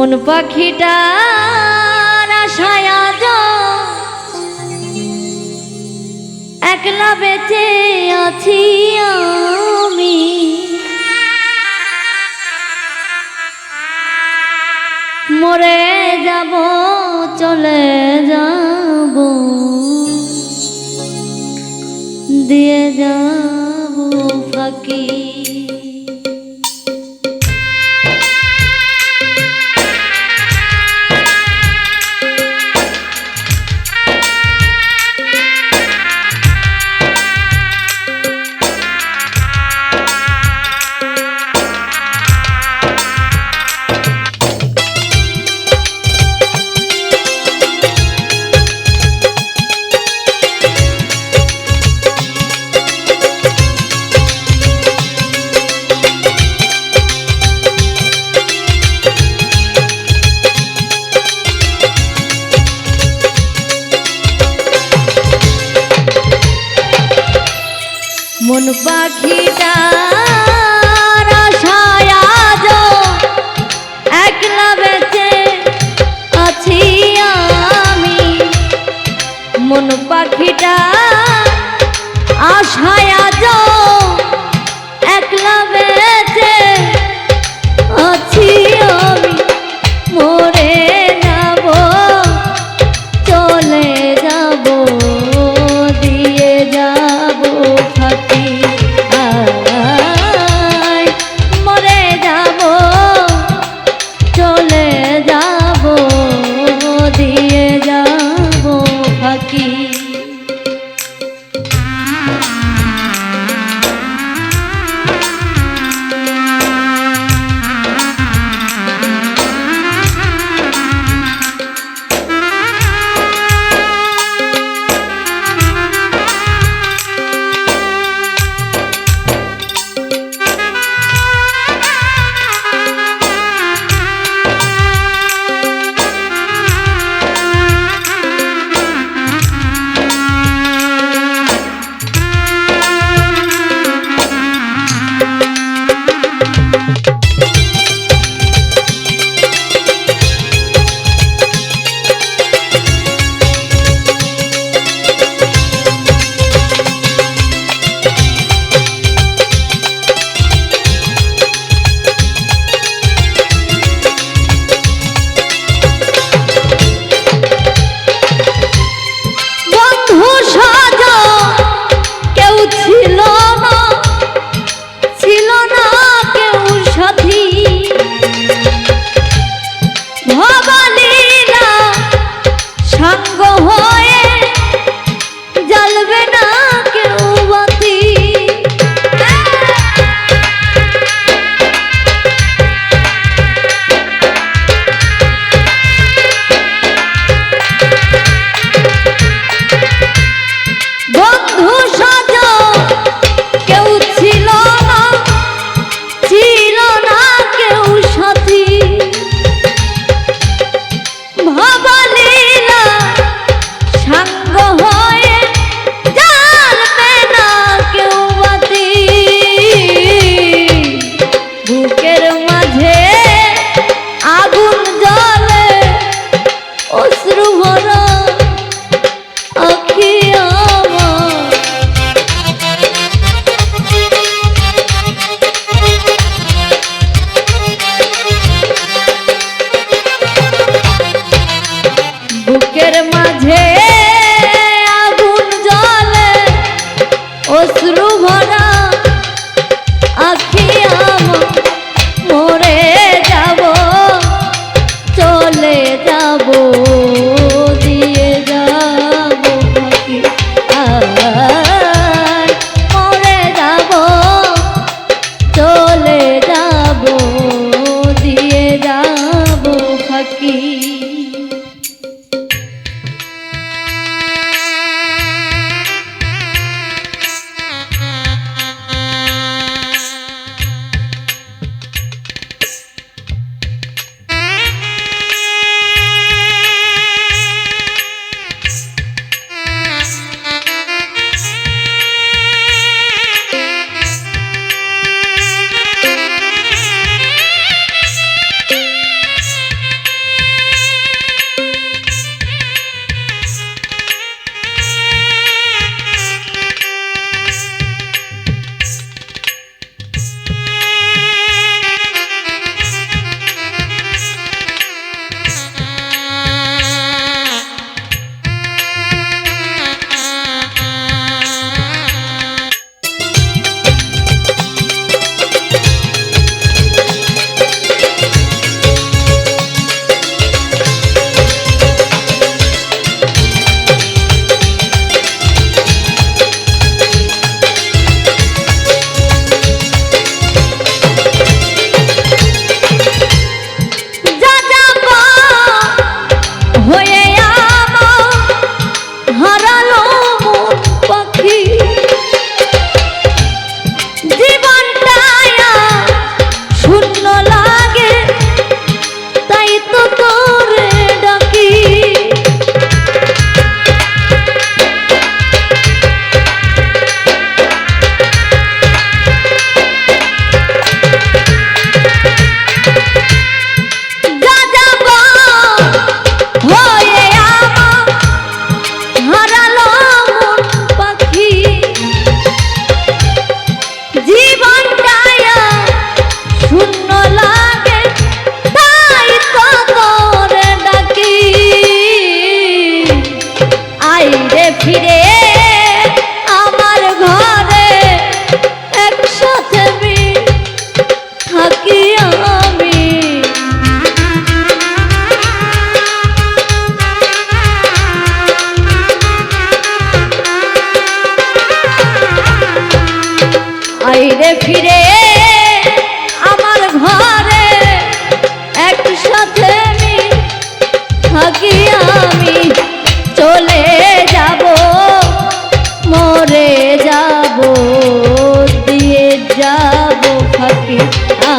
মন পাখিটা আশায়া একলা বেঁচে আছি আমি। মরে যাব চলে যাব। দিয়ে যাব ফাঁকি। Bu. ফিরে আমার ঘরে একসাথে থাকি আমি চলে যাব মরে যাব দিয়ে যাব ফাঁকি আ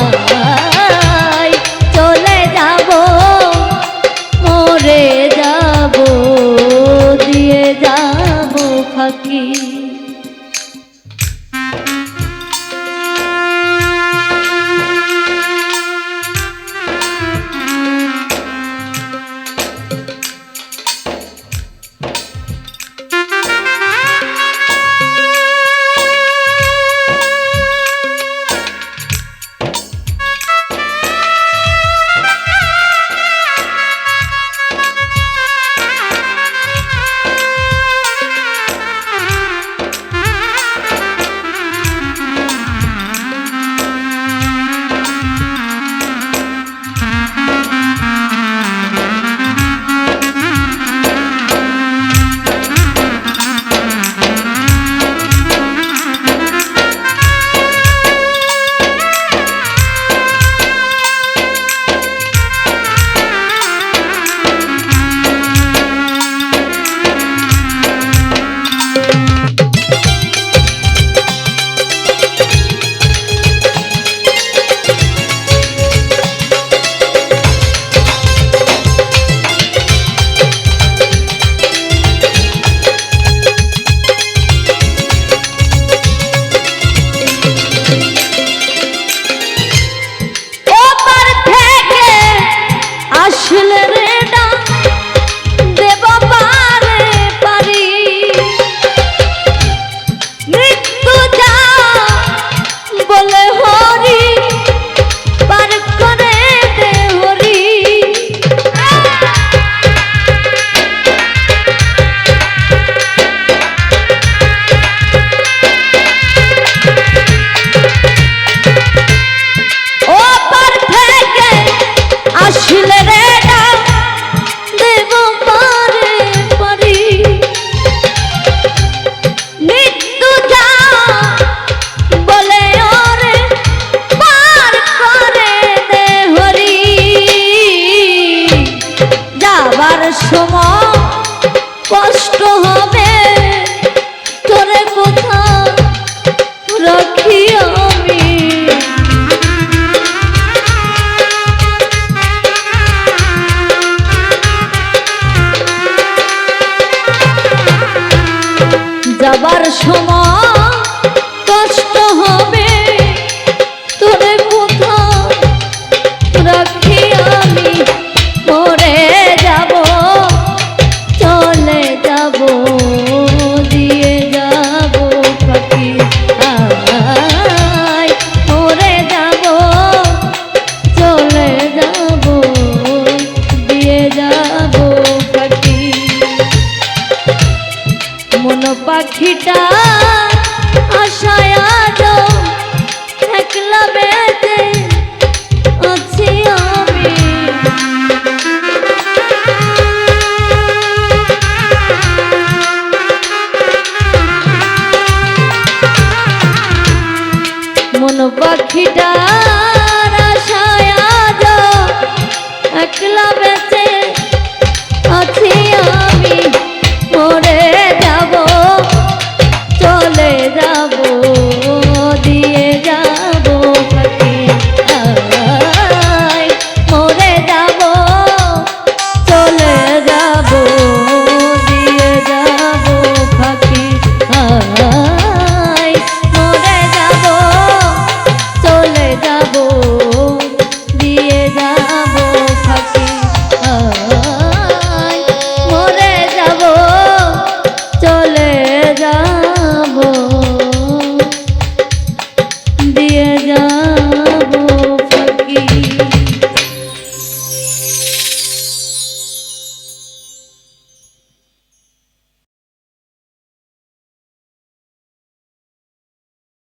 যাবার সময়